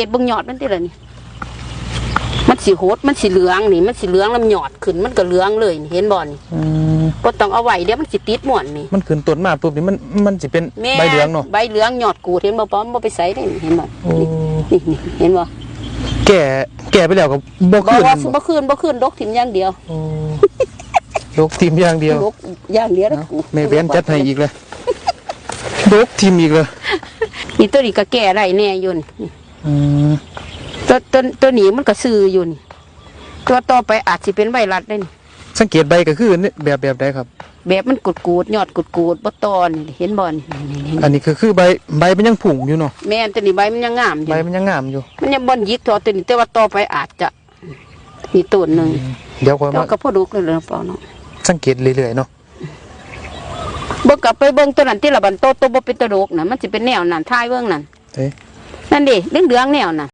เห็ดเบิ่งยอดมันติล่ะนี่ มันสิโหดมันสิเหลืองนี่มันสิเหลืองแล้วมันหยอดขึ้นมันก็เหลืองเลยนี่เห็นบ่นี่อืมบ่ต้องเอาไว้เดี๋ยวมันสิติดหม่วนนี่ มันขึ้นต้นมาปุ๊บนี่มันมันสิเป็นแม่ใบเหลืองเนาะใบเหลืองหยอดกูดเห็นบ่ป้อมบ่ไปใส่ได้นี่เห็นบ่โอ้นี่นี่เห็นบ่แก่แก่ไปแล้วก็บ่บ่ขึ้นว่าบ่บ่คืนบ่คืนดกถิ่มอย่างเดียวโอ้ยกทีมอย่างเดียวดกอย่างเดียวแล้วเนาะกูแม่เว้นจัดให้อีกเลยยกทีมอีกเลยนี่ตัวนี้ก็แก้ได้แน่อยู่นี่ อืมตัวตัวตัวนี้มันก็ซื้ออยู่นี่ ตัวต่อไปอาจสิเป็นไวรัสได้นี่สังเกตใบก็คือนี่แบบแบบใดครับ แบบมันกุดกูดๆยอดกุดกูดๆบ่ตอนี่เห็นบ่นี่นี่นี่อันนี้ก็คือใบใบมันยังผุ่งอยู่เนาะแม่นตัวนี้ใบมันยังงามอยู่ใบมันยังงามอยู่ มันยังบ่ยิกตัวตัวนี้แต่ว่าต่อไปอาจจะนี่ต้นหนึงเดี๋ยวค่อยเรามาก็พอดุกเลยเนาะเปล่าเนาะสังเกตเรื่อยๆเนาะเบิ่งกลับไปเบิ่งตัวนั้นที่ละบันโตโตบ่เป็นตัวดกน่ะมันสิเป็นแนวนั้นท้ายเบิ่งนั่นเอ้ย นั่นดิเหลืองๆแนวน่ะ